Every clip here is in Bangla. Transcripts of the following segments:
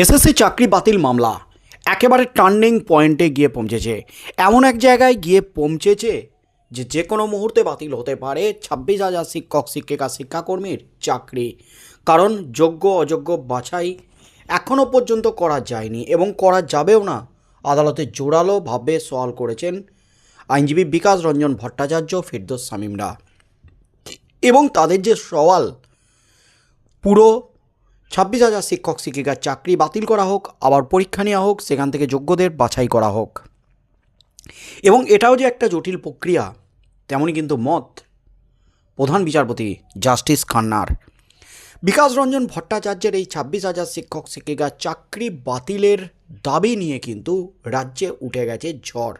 এসএসসি চাকরি বাতিল মামলা। একেবারে টার্নিং পয়েন্টে গিয়ে পৌঁছেছে। এমন এক জায়গায় গিয়ে পৌঁছেছে যে যে কোনো মুহূর্তে বাতিল হতে পারে ছাব্বিশ হাজার শিক্ষক, শিক্ষিকা, শিক্ষাকর্মীর চাকরি। কারণ যোগ্য, অযোগ্য বাছাই এখনও পর্যন্ত করা যায়নি এবং করা যাবেও না। আদালতে জোরালোভাবে সওয়াল করেছেন আইনজীবী বিকাশ রঞ্জন ভট্টাচার্য, ফিরদোস শামীমরা। এবং তাদের যে সওয়াল পুরো ছাব্বিশ হাজার শিক্ষক শিক্ষিকার চাকরি বাতিল করা হোক, আবার পরীক্ষা নেওয়া হোক, সেখান থেকে যোগ্যদের বাছাই করা হোক। এবং এটাও যে একটা জটিল প্রক্রিয়া, তেমনই কিন্তু মত প্রধান বিচারপতি জাস্টিস খান্নার। বিকাশ রঞ্জন ভট্টাচার্যের এই ছাব্বিশ হাজার শিক্ষক শিক্ষিকার চাকরি বাতিলের দাবি নিয়ে কিন্তু রাজ্যে উঠে গেছে ঝড়।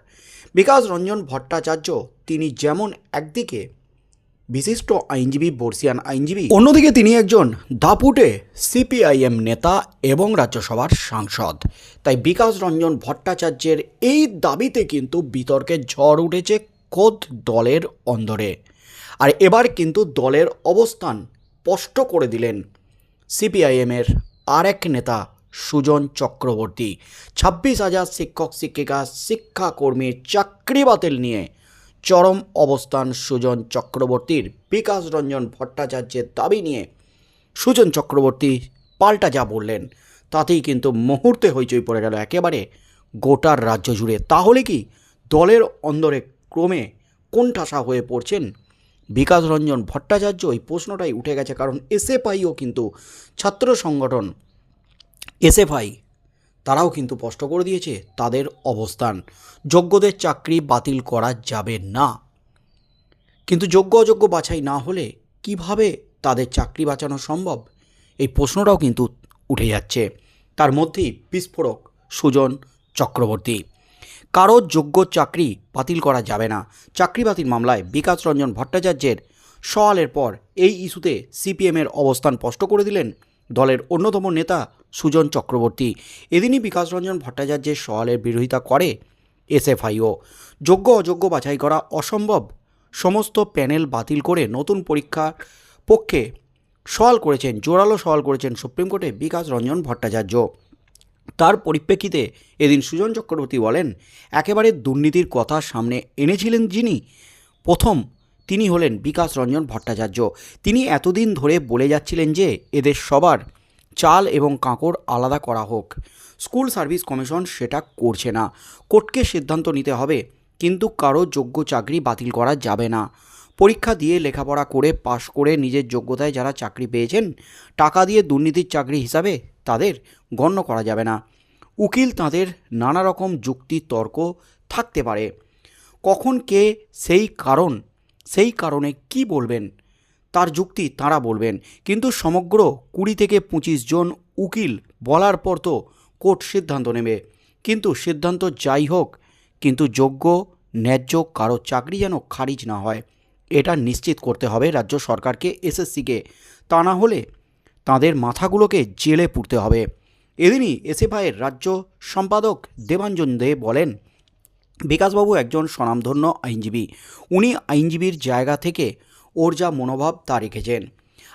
বিকাশ রঞ্জন ভট্টাচার্য তিনি যেমন একদিকে বিশিষ্ট আইনজীবী বর্ষিয়ান আইনজীবী। অন্যদিকে তিনি একজন দাপুটে সিপিআইএম নেতা এবং রাজ্যসভার সাংসদ। তাই বিকাশ রঞ্জন ভট্টাচার্যের এই দাবিতে কিন্তু বিতর্কের ঝড় উঠেছে খোদ দলের অন্দরে। আর এবার কিন্তু দলের অবস্থান স্পষ্ট করে দিলেন সিপিআইএমের আরেক নেতা সুজন চক্রবর্তী। ছাব্বিশ হাজার শিক্ষক, শিক্ষিকা শিক্ষাকর্মীর চাকরি বাতিল নিয়ে চরম অবস্থান সুজন চক্রবর্তীর। বিকাশ রঞ্জন ভট্টাচার্যের দাবি নিয়ে সুজন চক্রবর্তী পাল্টা যা বললেন, তাতেই কিন্তু মুহূর্তে হইচই পড়ে গেল একেবারে গোটার রাজ্য জুড়ে। তাহলে কি দলের অন্দরে ক্রমে কোণঠাসা হয়ে পড়ছেন বিকাশ রঞ্জন ভট্টাচার্য? এই প্রশ্নটাই উঠে গেছে, কারণ এসএফআইও কিন্তু ছাত্র সংগঠন এসএফআই তারাও কিন্তু স্পষ্ট করে দিয়েছে তাদের অবস্থান। যোগ্যদের চাকরি বাতিল করা যাবে না। কিন্তু যোগ্য অযোগ্য বাছাই না হলে কীভাবে তাদের চাকরি বাঁচানো সম্ভব? এই প্রশ্নটাও কিন্তু উঠে যাচ্ছে। তার মধ্যেই বিস্ফোরক সুজন চক্রবর্তী। কারও যোগ্য চাকরি বাতিল করা যাবে না। চাকরি বাতিল মামলায় বিকাশ রঞ্জন ভট্টাচার্যের সওয়ালের পর এই ইস্যুতে সিপিএমের অবস্থান স্পষ্ট করে দিলেন দলের অন্যতম নেতা সুজন চক্রবর্তী। এদিনই বিকাশ রঞ্জন ভট্টাচার্যের সওয়ালের বিরোধিতা করে এসএফআইও। যোগ্য অযোগ্য বাছাই করা অসম্ভব। সমস্ত প্যানেল বাতিল করে নতুন পরীক্ষার পক্ষে সওয়াল করেছেন, জোরালো সওয়াল করেছেন সুপ্রিম কোর্টে বিকাশ রঞ্জন ভট্টাচার্য। তার পরিপ্রেক্ষিতে এদিন সুজন চক্রবর্তী বলেন, একেবারে দুর্নীতির কথা সামনে এনেছিলেন যিনি, প্রথম তিনি হলেন বিকাশ রঞ্জন ভট্টাচার্য। তিনি এতদিন ধরে বলে যাচ্ছিলেন যে এদের সবার চাল এবং কাঁকড় আলাদা করা হোক। স্কুল সার্ভিস কমিশন সেটা করছে না। কোর্টকে সিদ্ধান্ত নিতে হবে, কিন্তু কারও যোগ্য চাকরি বাতিল করা যাবে না। পরীক্ষা দিয়ে লেখাপড়া করে পাশ করে নিজের যোগ্যতায় যারা চাকরি পেয়েছেন, টাকা দিয়ে দুর্নীতির চাকরি হিসাবে তাদের গণ্য করা যাবে না। উকিল তাদের নানা রকম যুক্তি তর্ক থাকতে পারে। কখন কে সেই কারণ সেই কারণে কি বলবেন? তার যুক্তি তারা বলবেন। কিন্তু সমগ্র কুড়ি থেকে পঁচিশ জন উকিল বলার পর তো কোর্ট সিদ্ধান্ত নেবে। কিন্তু সিদ্ধান্ত যাই হোক, কিন্তু যোগ্য, ন্যায্য কারও চাকরি যেন খারিজ না হয়, এটা নিশ্চিত করতে হবে রাজ্য সরকারকে, এসএসসিকে। তা না হলে তাদের মাথাগুলোকে জেলে পুড়তে হবে। এদিনই এসএফআইয়ের রাজ্য সম্পাদক দেবাঞ্জন দে বলেন বিকাশবাবু একজন স্বনামধন্য আইনজীবী। উনি আইনজীবীর জায়গা থেকে ওর যা মনোভাব তা রেখেছেন।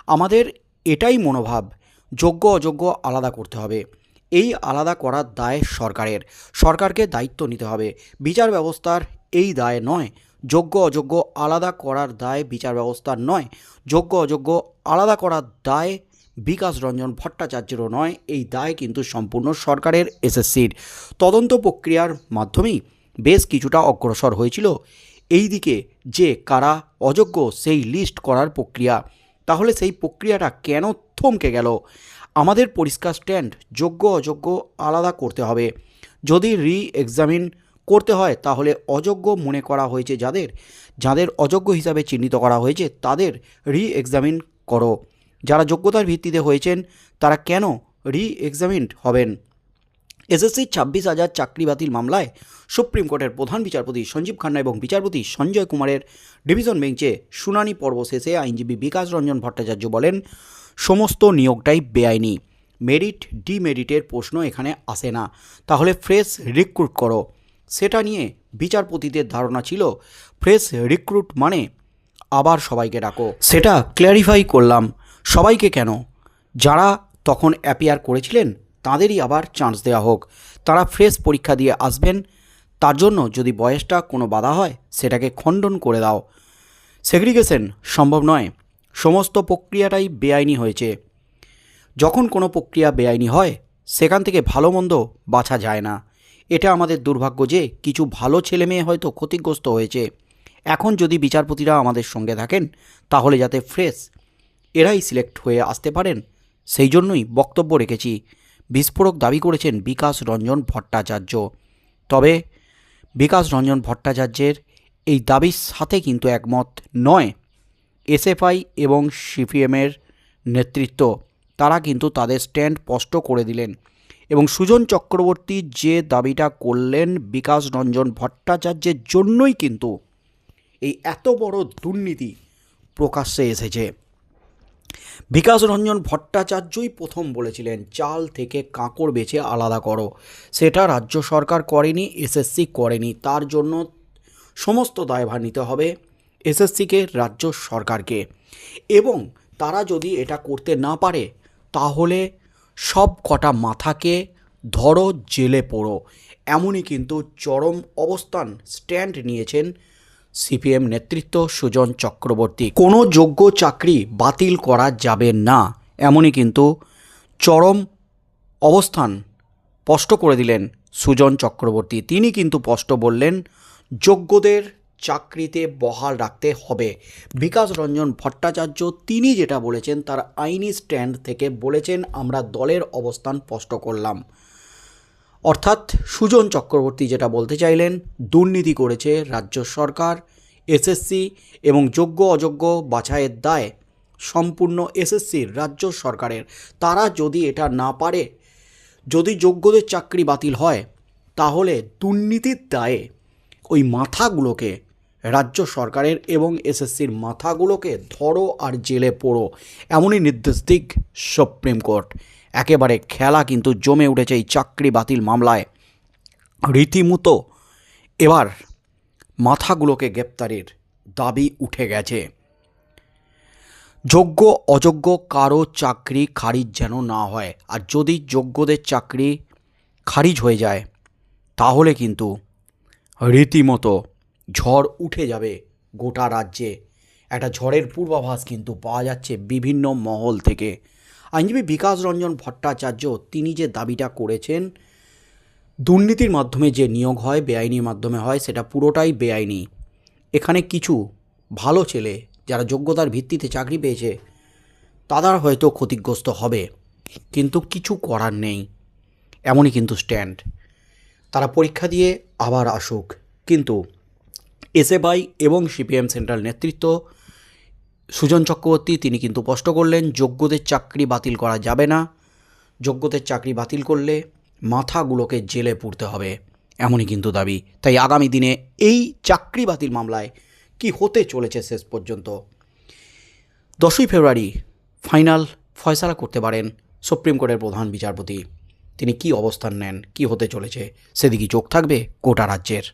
আমাদের এটাই মনোভাব, যোগ্য অযোগ্য আলাদা করতে হবে। এই আলাদা করার দায় সরকারের। সরকারকে দায়িত্ব নিতে হবে। বিচার ব্যবস্থার এই দায় নয়, যোগ্য অযোগ্য আলাদা করার দায় বিচার ব্যবস্থার নয়, যোগ্য অযোগ্য আলাদা করার দায় বিকাশ রঞ্জন ভট্টাচার্যেরও নয়। এই দায় কিন্তু সম্পূর্ণ সরকারের এসএসসির। তদন্ত প্রক্রিয়ার মাধ্যমেই বেশ কিছুটা অগ্রসর হয়েছিল। এই দিকে যে কারা অযোগ্য সেই লিস্ট করার প্রক্রিয়া। তাহলে সেই প্রক্রিয়াটা কেন থমকে গেল? আমাদের পরিষ্কার স্ট্যান্ড যোগ্য অযোগ্য আলাদা করতে হবে। যদি রি এক্সামিন করতে হয়, তাহলে অযোগ্য মনে করা হয়েছে যাদের যাদের অযোগ্য হিসাবে চিহ্নিত করা হয়েছে, তাদের রি এক্সামিন করো। যারা যোগ্যতার ভিত্তিতে হয়েছেন, তারা কেন রি এক্সামিনড হবেন? এসএসসির ছাব্বিশ হাজার চাকরি বাতিল মামলায় সুপ্রিম কোর্টের প্রধান বিচারপতি সঞ্জীব খান্না এবং বিচারপতি সঞ্জয় কুমারের ডিভিশন বেঞ্চে শুনানি পর্ব শেষে আইনজীবী বিকাশ রঞ্জন ভট্টাচার্য বলেন, সমস্ত নিয়োগটাই বেআইনি। মেরিট, ডিমেরিটের প্রশ্ন এখানে আসে না। তাহলে ফ্রেশ রিক্রুট করো। সেটা নিয়ে বিচারপতিদের ধারণা ছিল, ফ্রেশ রিক্রুট মানে আবার সবাইকে ডাকো। সেটা ক্ল্যারিফাই করলাম, সবাইকে কেন? যারা তখন অ্যাপিয়ার করেছিলেন তাঁদেরই আবার চান্স দেওয়া হোক। তারা ফ্রেশ পরীক্ষা দিয়ে আসবেন। তার জন্য যদি বয়সটা কোনো বাধা হয়, সেটাকে খণ্ডন করে দাও। সেগ্রিগেশন সম্ভব নয়। সমস্ত প্রক্রিয়াটাই বেআইনি হয়েছে। যখন কোনো প্রক্রিয়া বেআইনি হয়, সেখান থেকে ভালো মন্দ বাছা যায় না। এটা আমাদের দুর্ভাগ্য যে কিছু ভালো ছেলে মেয়ে হয়তো ক্ষতিগ্রস্ত হয়েছে। এখন যদি বিচারপতিরা আমাদের সঙ্গে থাকেন, তাহলে যাতে ফ্রেশ এরাই সিলেক্ট হয়ে আসতে পারেন, সেই জন্যই বক্তব্য রেখেছি। বিস্ফোরক দাবি করেছেন বিকাশ রঞ্জন ভট্টাচার্য। তবে বিকাশ রঞ্জন ভট্টাচার্যের এই দাবির সাথে কিন্তু একমত নয় এসএফআই এবং সিপিএমের নেতৃত্ব। তারা কিন্তু তাদের স্ট্যান্ড স্পষ্ট করে দিলেন এবং সুজন চক্রবর্তী যে দাবিটা করলেন বিকাশ রঞ্জন ভট্টাচার্যের জন্যই কিন্তু এই এত বড় দুর্নীতি প্রকাশ্যে এসেছে। বিকাশ রঞ্জন ভট্টাচার্যই প্রথম বলেছিলেন, চাল থেকে কাঁকড় বেছে আলাদা করো। সেটা রাজ্য সরকার করেনি এসএসসি করেনি। তার জন্য সমস্ত দায়ভার নিতে হবে এসএসসিকে রাজ্য সরকারকে। এবং তারা যদি এটা করতে না পারে, তাহলে সব কটা মাথাকে ধরো, জেলে পড়ো। এমনই কিন্তু চরম অবস্থান স্ট্যান্ড নিয়েছেন সিপিএম নেতৃত্ব সুজন চক্রবর্তী। কোনো যোগ্য চাকরি বাতিল করা যাবে না, এমনই কিন্তু চরম অবস্থান স্পষ্ট করে দিলেন সুজন চক্রবর্তী। তিনি কিন্তু স্পষ্ট বললেন, যোগ্যদের চাকরিতে বহাল রাখতে হবে। বিকাশ রঞ্জন ভট্টাচার্য তিনি যেটা বলেছেন, তার আইনি স্ট্যান্ড থেকে বলেছেন, আমরা দলের অবস্থান স্পষ্ট করলাম। অর্থাৎ সুজন চক্রবর্তী যেটা বলতে চাইলেন, দুর্নীতি করেছে রাজ্য সরকার এসএসসি এবং যোগ্য অযোগ্য বাছাইয়ের দায় সম্পূর্ণ এসএসসির রাজ্য সরকারের। তারা যদি এটা না পারে, যদি যোগ্যদের চাকরি বাতিল হয়, তাহলে দুর্নীতির দায়ে ওই মাথাগুলোকে রাজ্য সরকারের এবং এসএসসির মাথাগুলোকে ধরো আর জেলে পড়ো, এমনই নির্দেশ দিক সুপ্রিম কোর্ট। একেবারে খেলা কিন্তু জমে উঠেছে এই চাকরি বাতিল মামলায়। রীতিমতো এবার মাথাগুলোকে গ্রেপ্তারের দাবি উঠে গেছে। যোগ্য, অযোগ্য কারও চাকরি খারিজ যেন না হয়, আর যদি যোগ্যদের চাকরি খারিজ হয়ে যায়, তাহলে কিন্তু রীতিমতো ঝড় উঠে যাবে গোটা রাজ্যে। একটা ঝড়ের পূর্বাভাস কিন্তু পাওয়া যাচ্ছে বিভিন্ন মহল থেকে। আইনজীবী বিকাশ রঞ্জন ভট্টাচার্য তিনি যে দাবিটা করেছেন, দুর্নীতির মাধ্যমে যে নিয়োগ হয়, বেআইনির মাধ্যমে হয়, সেটা পুরোটাই বেআইনি। এখানে কিছু ভালো ছেলে যারা যোগ্যতার ভিত্তিতে চাকরি পেয়েছে, তারা হয়তো ক্ষতিগ্রস্ত হবে, কিন্তু কিছু করার নেই। এমনই কিন্তু স্ট্যান্ড। তারা পরীক্ষা দিয়ে আবার আসুক, কিন্তু এসএফআই এবং সিপিএম সেন্ট্রাল নেতৃত্ব। সুজন চক্রবর্তী, তিনি কিন্তু স্পষ্ট করলেন, যোগ্যদের চাকরি বাতিল করা যাবে না। যোগ্যদের চাকরি বাতিল করলে মাথাগুলোকে জেলে পুড়তে হবে, এমনই কিন্তু দাবি। তাই আগামী দিনে এই চাকরি বাতিল মামলায় কি হতে চলেছে শেষ পর্যন্ত? দশই ফেব্রুয়ারি ফাইনাল ফয়সালা করতে পারেন সুপ্রিম কোর্টের প্রধান বিচারপতি। তিনি কি অবস্থান নেন, কি হতে চলেছে, সেদিকে চোখ থাকবে গোটা রাজ্যের।